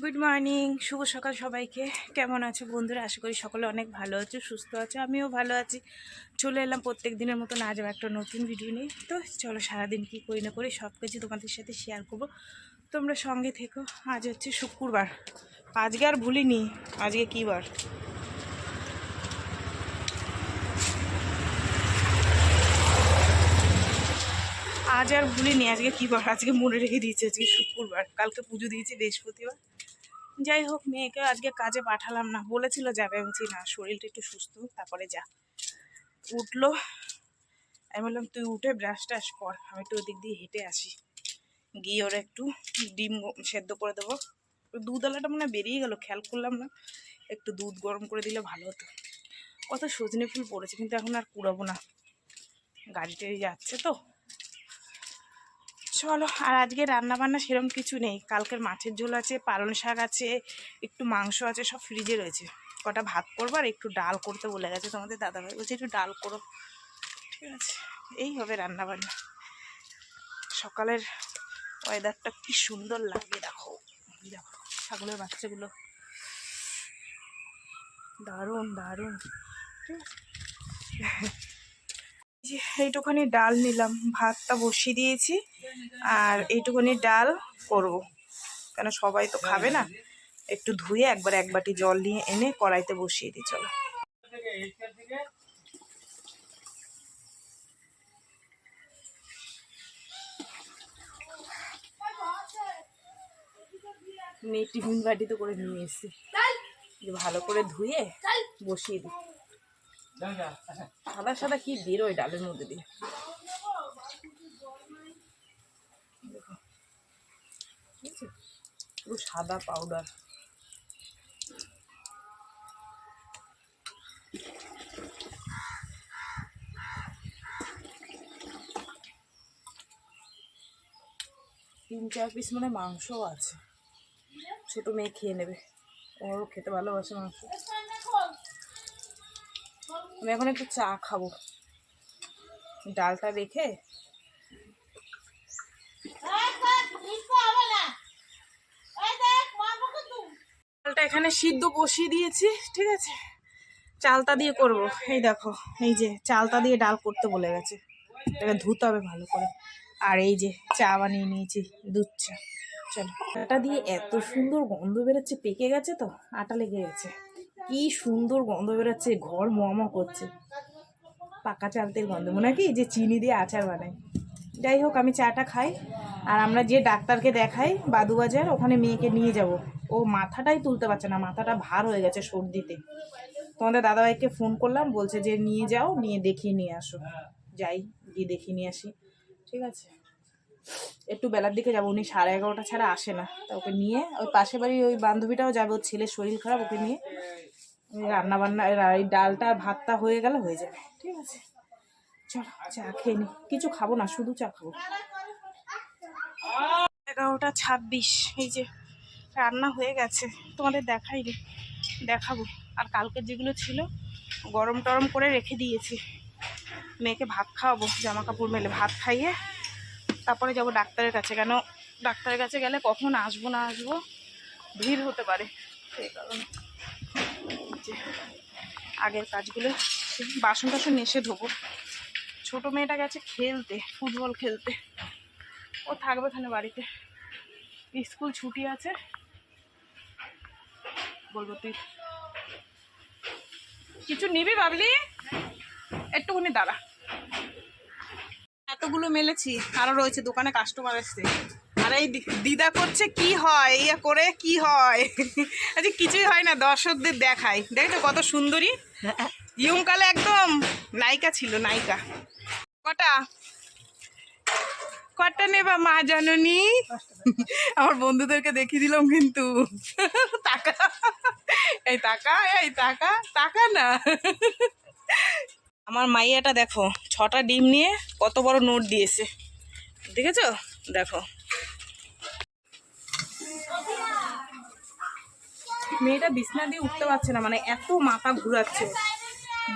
Good morning শুভ সকাল সবাইকে। কেমন আছো বন্ধুরা? আশা করি সকলে অনেক ভালো আছো, সুস্থ আছো, আমিও ভালো আছি। চলে এলাম প্রত্যেক দিনের মতো না যাব একটা নতুন ভিডিও নিয়ে। তো চলো সারাদিন কী করি না করি সব কিছু তোমাদের সাথে শেয়ার করব। তোমরা সঙ্গে থেকো। আজ হচ্ছে শুক্রবার। আজকে আর ভুলিনি। আজকে কী বার? আজ আর ভুলিনি আজকে কী বার? আজকে মনে রেখে দিয়েছি আজকে শুক্রবার। কালকে পুজো দিয়েছি বৃহস্পতিবার। যাই হোক, মেয়েকে আজকে কাজে পাঠালাম না। বলেছিল যাবে বলছি, না, শরীরটা একটু সুস্থ, তারপরে যা। উঠল। আমি বললাম, তুই উঠে ব্রাশ টাশ কর, আমি একটু ওদিক দিয়ে হেঁটে আসি। গিয়ে ওরা একটু ডিম সেদ্ধ করে দেবো। দুধ আলাটা মনে বেরিয়ে গেল, খেয়াল করলাম না। একটু দুধ গরম করে দিলে ভালো হতো। কত সজনে ফুল পড়েছে, কিন্তু এখন আর কুড়াবো না। গাড়ি টাড়ি যাচ্ছে তো। চলো, আর আজকে রান্না বান্না সেরকম কিছু নেই। কালকের মাছের ঝোল আছে, পালং শাক আছে, একটু মাংস আছে, সব ফ্রিজে রয়েছে। কটা ভাত করব আর একটু ডাল করতে বলে গেছে তোমাদের দাদাভাই। বলছে একটু ডাল করো। ঠিক আছে, এই হবে রান্না বান্না সকালের ওয়েদারটা কি সুন্দর লাগে, দেখো। দেখো, ছাগলের বাচ্চাগুলো। দারুণ দারুণ। ঠিক আছে? যে এইটুখানি ডাল নিলাম ভাতটা বসিয়ে দিয়েছি আর এইটুখানি ডাল করব। কেন সবাই তো খাবে না? একটু ধুয়ে একবার এক বাটি জল নিয়ে এনে কড়াইতে বসিয়ে দিই চলো। মেয়ে টিফিন বাটিতে করে নিয়ে এসেছি। ভালো করে ধুয়ে বসিয়ে দিই। সাদা সাদা কি বেরোয় ডালের মধ্যে দিয়ে? পুরো সাদা পাউডার তিন চার পিস মানে মাংসও আছে। ছোট মেয়ে খেয়ে নেবে। ওরও খেতে ভালোবাসে মাংস। আমি এখন একটু চা খাব। ডালটা রেখে ডালটা এখানে সিদ্ধ বসিয়ে দিয়েছি, ঠিক আছে? চালতা দিয়ে করব। এই দেখো, এই যে চালতা দিয়ে ডাল করতে বলে গেছে। এটাকে ধুতে হবে ভালো করে। আর এই যে চা বানিয়ে নিয়েছি, দুধ চা। চলো। আটা দিয়ে এত সুন্দর গন্ধ বেরোচ্ছে, পেকে গেছে তো? আটা লেগে গেছে। কি সুন্দর গন্ধ বেরোচ্ছে, ঘর মমা করছে। পাকা চালতের গন্ধ, মনে কি যে চিনি দিয়ে আচার বানাই যাই হোক, আমি চাটা খাই, আর আমরা যে ডাক্তারকে দেখাই বাদুবাজার, ওখানে মেয়েকে নিয়ে যাব। ও মাথাটাই তুলতে পারছে না, মাথাটা ভার হয়ে গেছে সর্দিতে। তোমাদের দাদাভাইকে ফোন করলাম, বলছে যে নিয়ে যাও, নিয়ে দেখিয়ে নিয়ে আসো। যাই, গিয়ে দেখিয়ে নিয়ে আসি। ঠিক আছে। একটু বেলার দিকে যাব, উনি সাড়ে এগারোটা ছাড়া আসে না। তা ওকে নিয়ে, ওই পাশে বাড়ি ওই বান্ধবীটাও যাবে, ওর ছেলের শরীর খারাপ, ওকে নিয়ে। রান্না বান্না এই ডালটা আর ভাতটা হয়ে গেলে হয়ে যাবে, ঠিক আছে? চলো, চা খেয়ে নি। কিছু খাব না, শুধু চা খাব। এগারোটা ছাব্বিশ, এই যে রান্না হয়ে গেছে। তোমাদের দেখাই দেখাইনি, দেখাবো। আর কালকে যেগুলো ছিল, গরম টরম করে রেখে দিয়েছি। মেয়েকে ভাত খাওয়াবো জামা কাপড় মেলে, ভাত খাইয়ে তারপরে যাব ডাক্তারের কাছে। কেন ডাক্তারের কাছে গেলে কখন আসব না আসব, ভিড় হতে পারে। সেই কারণে। যে আগের কাজগুলো বাসন টাসন এসে ধোবো। ছোটো মেয়েটা গেছে খেলতে, ফুটবল খেলতে। ও থাকবে এখানে বাড়িতে। স্কুল ছুটি আছে। বলব তুই কিছু নিবি ভাবলি? একটুখানি দাঁড়া। এতগুলো মেলেছি, আরও রয়েছে দোকানে কাস্টমার এসছে। আর এই দিদা করছে কি হয়? ইয়া করে কি হয়? আচ্ছা কিছুই হয় না, দর্শকদের দেখাই। দেখছ কত সুন্দরী। ইয়ংকালে একদম নায়িকা ছিল, নায়িকা। কটা? কটা নেবা মা জননী? আমার বন্ধুদেরকে দেখিয়ে দিলাম কিন্তু। টাকা। এই টাকা এই টাকা টাকা না। আমার মাইয়াটা দেখো, ছটা ডিম নিয়ে কত বড় নোট দিয়েছে। দেখেছ? দেখো। মেয়েটা বিছনা দিয়ে উঠতে পারছে না মানে এত মাথা ঘুরাচ্ছে।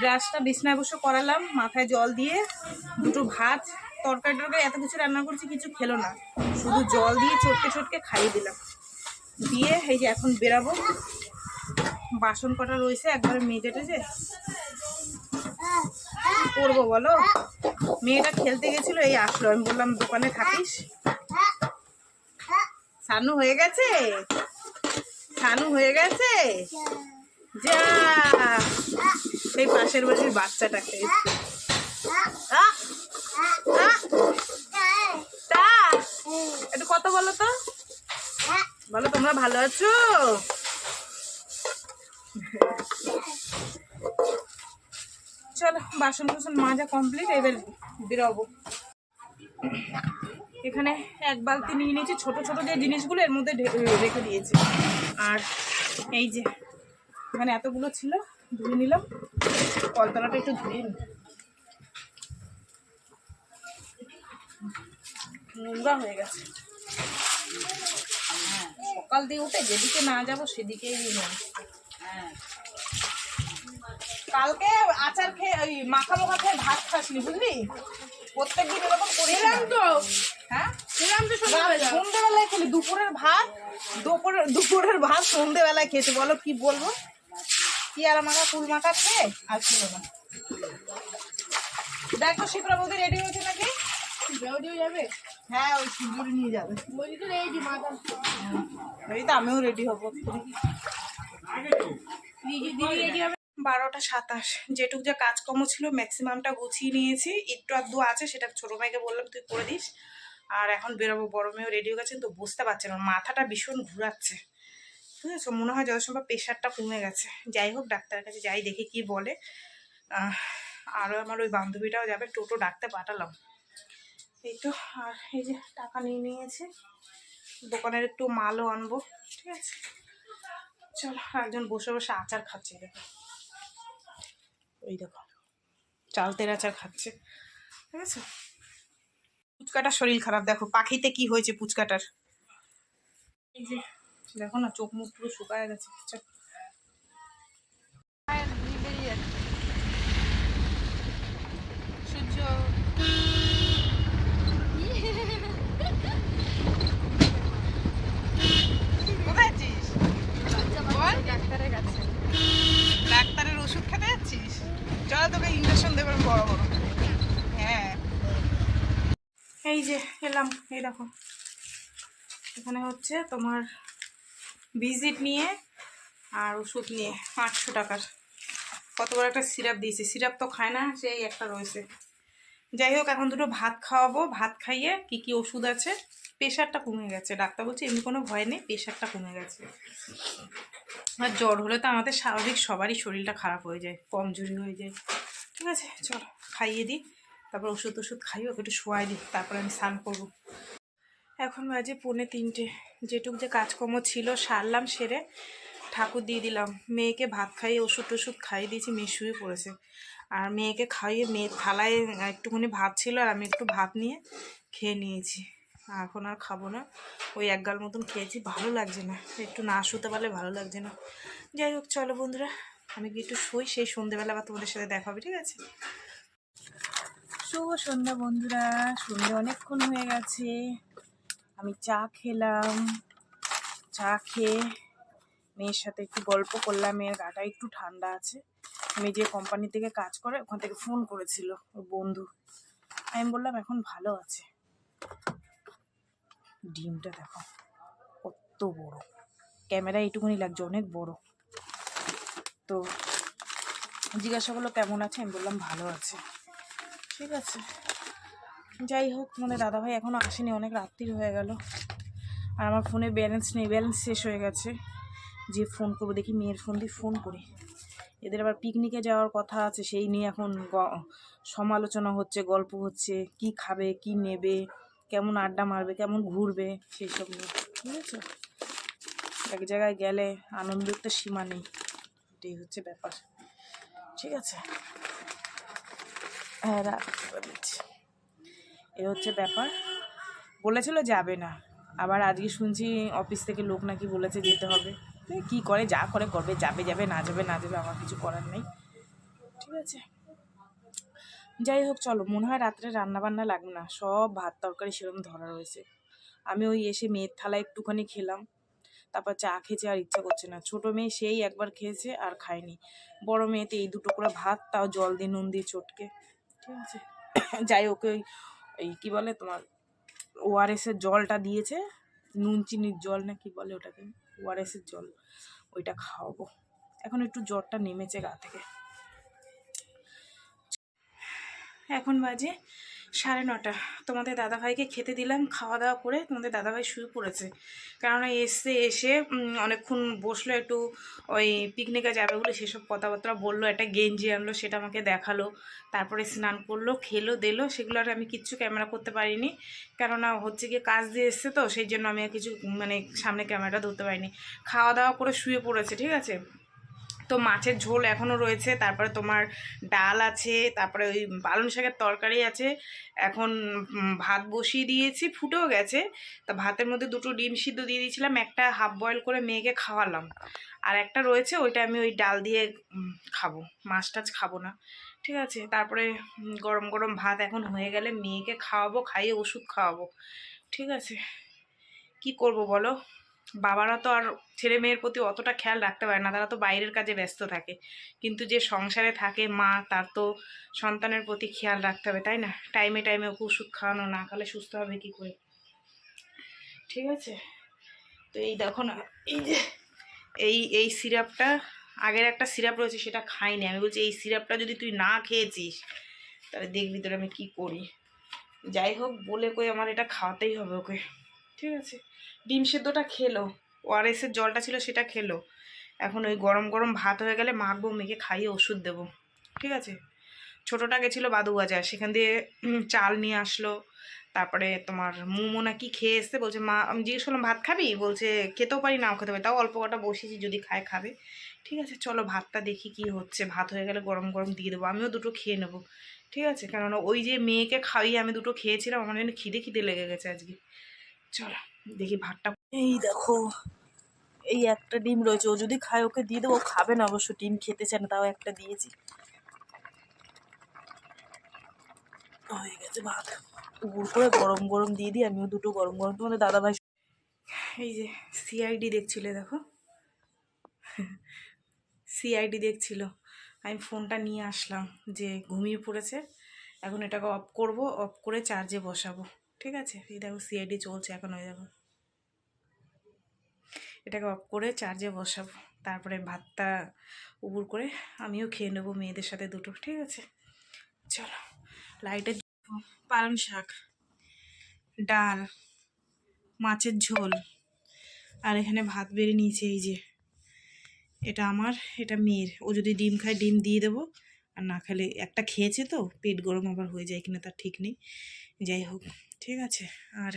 ব্রাশটা বিছনায় বসে করালাম, মাথায় জল দিয়ে দুটো ভাত, তরকারি টরকারি, এত কিছু রান্না করছি, কিছু খেলো না। শুধু জল দিয়ে চটকে চটকে খাইয়ে দিলাম। দিয়ে এই যে এখন বেরাবো। বাসন কটা রয়েছে, একবারে মেজে টেজে করব বলো? মেয়েটা খেলতে গেছিল, এই আসলো। আমি বললাম, দোকানে থাকিস? সানু হয়ে গেছে? সানু হয়ে গেছে? যা। এই পাশের বাড়ির আ, তা একটু কত বলো তো। বলো তোমরা ভালো আছো? চলো বাসন কুসন মাজা কমপ্লিট এবার বেরোবো। এখানে এক বালতি নিয়ে নিয়েছি ছোট ছোট যে জিনিসগুলো এর মধ্যে রেখে দিয়েছি। আর এই যে এখানে এতগুলো ছিল ধুয়ে নিলাম। কলতলাটা একটু ধুয়ে নি নোংরা হয়ে গেছে। সকাল দিয়ে উঠে যেদিকে না যাব সেদিকেই নেই কালকে আচার খেয়ে ওই মাখা মাখা খেয়ে ভাত খাসনি বুঝলি? প্রত্যেকদিন এরকম করিলাম তো। হ্যাঁ? না, সন্ধ্যেবেলায় খেলি দুপুরের ভাত দুপুরের দুপুরের ভাত সন্ধ্যেবেলায় খেয়েছি বলো কি বলব? পিয়ারা মাখা ফুল মাখা খেয়ে আর ছিল না। দেখ শিপ্রা বৌদি রেডি হয়েছে নাকি? যাবে? হ্যাঁ ওই নিয়ে যাবে। এই তো আমিও রেডি হব। বারোটা সাতাশ। যেটুক যা কাজকর্ম ছিল ম্যাক্সিমামটা গুছিয়ে নিয়েছি। একটু আধটু আছে সেটা ছোটো ভাইকে বললাম তুই করে দিস। আর এখন বেরোবো, বড় মেয়েও রেডি হয়ে গেছে তো বুঝতে পারছে না মাথাটা ভীষণ ঘুরাচ্ছে। বুঝেছ? মনে হয় যত সম্ভব প্রেশারটা কমে গেছে। যাই হোক, ডাক্তারের কাছে যাই, দেখি কি বলে। আরও আমার ওই বান্ধবীটাও যাবে, টোটো ডাকতে পাঠালাম। এই তো, আর এই যে টাকা নিয়ে নিয়েছে, দোকানের একটু মালও আনব, ঠিক আছে? চলো, একজন বসে বসে আচার খাচ্ছে, দেখো। ওই দেখো চালতের আচার খাচ্ছে, ঠিক আছে? পুচকাটার শরীর খারাপ। দেখো, পাখিতে কি হয়েছে পুচকাটার? দেখো না, চোখ মুখ পুরো শুকায় গেছে কোথায় আছিস? ডাক্তারের কাছে ডাক্তারের ওষুধ খেতে যাচ্ছিস? চল তোকে ইঞ্জেকশন দেবে বড় বড়। এই যে, এলাম, এই দেখো। এখানে হচ্ছে তোমার ভিজিট নিয়ে আর ওষুধ নিয়ে আটশো টাকার। কত বড় একটা সিরাপ দিয়েছি। সিরাপ তো খায় না, সেই একটা রয়েছে। যাই হোক, এখন দুটো ভাত খাওয়াবো। ভাত খাইয়ে কি কি ওষুধ আছে? প্রেশারটা কমে গেছে। ডাক্তার বলছে, এমনি কোনো ভয় নেই, প্রেশারটা কমে গেছে। আর জ্বর হলে তো আমাদের স্বাভাবিক সবারই শরীরটা খারাপ হয়ে যায়, কমজোরি হয়ে যায়। ঠিক আছে, চলো, খাইয়ে দিই। তারপর ওষুধ ওষুধ খাইয়ে ওকে একটু শোয়াই দিই, তারপরে আমি স্নান করব। এখন বাজে পৌনে তিনটে। যেটুক যে কাজকর্ম ছিল, সারলাম, সেরে ঠাকুর দিয়ে দিলাম। মেয়েকে ভাত খাইয়ে ওষুধ টষুধ খাইয়ে দিয়েছি, মেয়ে শুয়ে পড়েছে। আর মেয়েকে খাইয়ে মেয়ের থালায় একটুখানি ভাত ছিল, আর আমি একটু ভাত নিয়ে খেয়ে নিয়েছি। এখন আর খাব না। ওই এক গাল মতন খেয়েছি, ভালো লাগছে না। একটু না শুতে পারলে ভালো লাগছে না। যাই হোক, চলো বন্ধুরা, আমি কি একটু শুই, সেই সন্ধেবেলা আবার তোমাদের সাথে দেখা হবে, ঠিক আছে? শুভ সন্ধ্যা বন্ধুরা। সন্ধ্যে অনেকক্ষণ হয়ে গেছে। আমি চা খেলাম। চা খেয়ে মেয়ের সাথে একটু গল্প করলাম। মেয়ের গাটা একটু ঠান্ডা আছে। মেয়ে যে কোম্পানি থেকে কাজ করে, ওখান থেকে ফোন করেছিল ওর বন্ধু। আমি বললাম, এখন ভালো আছে। ডিমটা দেখো, কত বড়। ক্যামেরা এইটুকুনি লাগছে, অনেক বড়। তো জিজ্ঞাসা করল, কেমন আছে? আমি বললাম, ভালো আছে। ঠিক আছে। যাই হোক মানে দাদাভাই এখনও আসেনি, অনেক রাত্রির হয়ে গেল। আর আমার ফোনে ব্যালেন্স নেই ব্যালেন্স শেষ হয়ে গেছে। যে ফোন করব, দেখি মেয়ের ফোন দিয়ে ফোন করি। এদের আবার পিকনিকে যাওয়ার কথা আছে, সেই নিয়ে এখন সমালোচনা হচ্ছে, গল্প হচ্ছে, কি খাবে, কি নেবে, কেমন আড্ডা মারবে, কেমন ঘুরবে সেই সব নিয়ে। ঠিক আছে? এক জায়গায় গেলে আনন্দের তো সীমা নেই, এটাই হচ্ছে ব্যাপার। ঠিক আছে? হ্যাঁ এ হচ্ছে ব্যাপার। বলেছিল যাবে না। আবার আজকে শুনছি অফিস থেকে লোক নাকি বলেছে যেতে হবে। কী করে, যা করে করবে, যাবে যাবে, না যাবে না যাবে, আমার কিছু করার নেই। ঠিক আছে। যাই হোক, চলো, মনে হয় রাত্রে রান্না বান্না লাগবে না। সব ভাত তরকারি সেরকম ধরা রয়েছে। আমি ওই এসে মেয়ের থালা একটুখানি খেলাম। তারপর চা খেয়েছে আর ইচ্ছা করছে না। ছোট মেয়ে সেই একবার খেয়েছে আর খায়নি। বড় মেয়েতে এই দুটো করে ভাত, তাও জল দিয়ে নুন দিয়ে চটকে। ঠিক আছে যাই ওকে ওই, এই কী বলে তোমার ওআরএসের জলটা দিয়েছে, নুন চিনির জল না কি বলে ওটাকে ওআরএসের জল, ওইটা খাওয়াবো। এখন একটু জ্বরটা নেমেছে গা থেকে। এখন বাজে সাড়ে নটা। তোমাদের দাদাভাইকে খেতে দিলাম, খাওয়া দাওয়া করে তোমাদের দাদাভাই শুয়ে পড়েছে। কেননা এসে এসে অনেকক্ষণ বসল একটু, ওই পিকনিকে যাবে বলে সেসব কথাবার্তা বলল, একটা গেঞ্জি আনলো, সেটা আমাকে দেখাল, তারপরে স্নান করল, খেলো, দিলো, সেগুলো আর আমি কিচ্ছু ক্যামেরা করতে পারিনি। কেননা হচ্ছে গিয়ে কাজ দিয়ে এসছে তো, সেই জন্য আমি আর কিছু মানে সামনে ক্যামেরাটা ধরতে পারিনি। খাওয়া দাওয়া করে শুয়ে পড়েছে, ঠিক আছে? তো মাছের ঝোল এখনও রয়েছে, তারপরে তোমার ডাল আছে, তারপরে ওই পালং শাকের তরকারি আছে, এখন ভাত বসিয়ে দিয়েছি, ফুটেও গেছে, তা ভাতের মধ্যে দুটো ডিম সিদ্ধ দিয়ে দিয়েছিলাম, একটা হাফ বয়েল করে মেয়েকে খাওয়ালাম, আর একটা রয়েছে ওইটা আমি ওই ডাল দিয়ে খাব, মাছ টাছ খাব না, ঠিক আছে, তারপরে গরম গরম ভাত এখন হয়ে গেলে মেয়েকে খাওয়াবো, খাইয়ে ওষুধ খাওয়াবো, ঠিক আছে, কি করব বলো? বাবারা তো আর ছেলে মেয়ের প্রতি অতটা খেয়াল রাখতে পারে না, তারা তো বাইরের কাজে ব্যস্ত থাকে। কিন্তু যে সংসারে থাকে মা, তার তো সন্তানের প্রতি খেয়াল রাখতে হবে, তাই না? টাইমে টাইমে ওকে ওষুধ খাওয়ানো, না খালে সুস্থ হবে কি করে? ঠিক আছে? তো এই দেখো না, এই যে, এই এই সিরাপটা, আগের একটা সিরাপ রয়েছে সেটা খাইনি। আমি বলছি, এই সিরাপটা যদি তুই না খেয়েছিস, তাহলে দেখবি তোর আমি কি করি। যাই হোক, বলে কই আমার এটা খাওয়াতেই হবে ওকে। ঠিক আছে? ডিম সেদ্ধটা খেলো। ওআরএসের জলটা ছিল সেটা খেলো। এখন ওই গরম গরম ভাত হয়ে গেলে মাখবো মেখে খাইয়ে ওষুধ দেবো। ঠিক আছে? ছোটোটা গেছিল বাদু বাজার। সেখান দিয়ে চাল নিয়ে আসলো। তারপরে তোমার মোমো না কি খেয়ে এসছে? বলছে, মা, আমি জিজ্ঞেস করলাম, ভাত খাবি? বলছে, খেতেও পারি নাও খেতে পারি। তাও অল্প কটা বসেছি, যদি খায়, খাবে। ঠিক আছে, চলো ভাতটা দেখি কি হচ্ছে। ভাত হয়ে গেলে গরম গরম দিয়ে দেবো। আমিও দুটো খেয়ে নেব। ঠিক আছে? কেননা ওই যে মেয়েকে খাইয়ে আমি দুটো খেয়েছিলাম, আমার জন্য খিদে খিদে লেগে গেছে আজকে। চলো, দেখি ভাতটা। এই দেখো, এই একটা ডিম রয়েছে, ও যদি খায় ওকে দিয়ে দেবো খাবে না অবশ্য, ডিম খেতে চায় না, তাও একটা দিয়েছি। হয়ে গেছে ভাত। উগুর করে গরম গরম দিয়ে দিই, আমিও দুটো গরম গরম। তোমাদের দাদা ভাই এই যে সিআইডি দেখছিলে, দেখো? সিআইডি দেখছিল। আমি ফোনটা নিয়ে আসলাম যে ঘুমিয়ে পড়েছে, এখন এটাকে অফ করব অফ করে চার্জে বসাবো। ঠিক আছে? এই দেখো সিআইডি চলছে এখন ওই দেখো। এটাকে অফ করে চার্জে বসাবো। তারপরে ভাতটা উবুর করে আমিও খেয়ে নেব মেয়েদের সাথে দুটো, ঠিক আছে? চলো লাইটের পালং শাক, ডাল, মাছের ঝোল, আর এখানে ভাত বেড়ে নিয়েছে এই যে। এটা আমার, এটা মেয়ের। ও যদি ডিম খায়, ডিম দিয়ে দেবো। আর না খেলে, একটা খেয়েছে তো, পেট গরম আবার হয়ে যায় কিনা তার ঠিক নেই। যাই হোক। ঠিক আছে। আর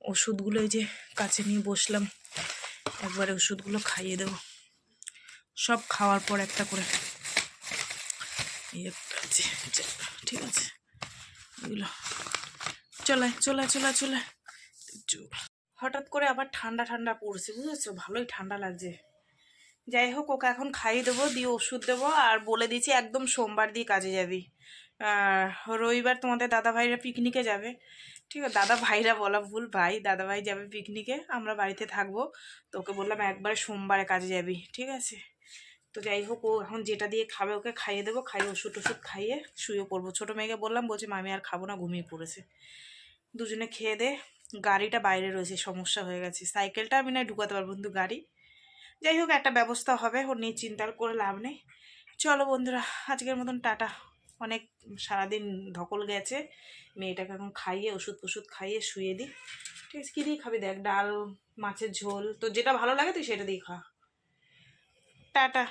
ওষুধগুলো এই যে কাছে নিয়ে বসলাম। একবারে ওষুধগুলো খাইয়ে দেবো। সব খাওয়ার পর একটা করে একটা ঠিক আছে। এগুলো। চলে চলে চলে চলে। হঠাৎ করে আবার ঠান্ডা ঠান্ডা পড়ছে, বুঝেছ? ভালোই ঠান্ডা লাগছে। যাই হোক, ওকে এখন খাইয়ে দেবো, দিয়ে ওষুধ দেবো, আর বলে দিয়েছি একদম সোমবার দিয়ে কাজে যাবি। রবিবার তোমাদের দাদা ভাইরা পিকনিকে যাবে। ঠিক আছে দাদা ভাইরা বলা ভুল, ভাই দাদা ভাই যাবে পিকনিকে আমরা বাড়িতে থাকব। তো ওকে বললাম একবারে সোমবারে কাজে যাবি, ঠিক আছে? তো যাই হোক, ও এখন যেটা দিয়ে খাবে ওকে খাইয়ে দেবো, খাইয়ে ওষুধ টষুধ খাইয়ে শুয়ে পড়ব। ছোটো মেয়েকে বললাম, বলছে, মামি আর খাব না, ঘুমিয়ে পড়েছে। দুজনে খেয়ে দে, গাড়িটা বাইরে রয়েছে, সমস্যা হয়ে গেছে। সাইকেলটা আমি না ঢুকাতে পারব কিন্তু গাড়ি। যাই হোক, একটা ব্যবস্থা হবে, ওর নিয়ে চিন্তা করে লাভ নেই। চলো বন্ধুরা, আজকের মতন টাটা। অনেক সারাদিন ধকল গেছে। মেয়েটাকে এখন খাইয়ে ওষুধ ফষুধ খাইয়ে শুয়ে দিই। ঠিক আছে, কী দিয়ে খাবি দেখ, ডাল, মাছের ঝোল তো যেটা ভালো লাগে তুই সেটা দিয়ে খা। টাটা।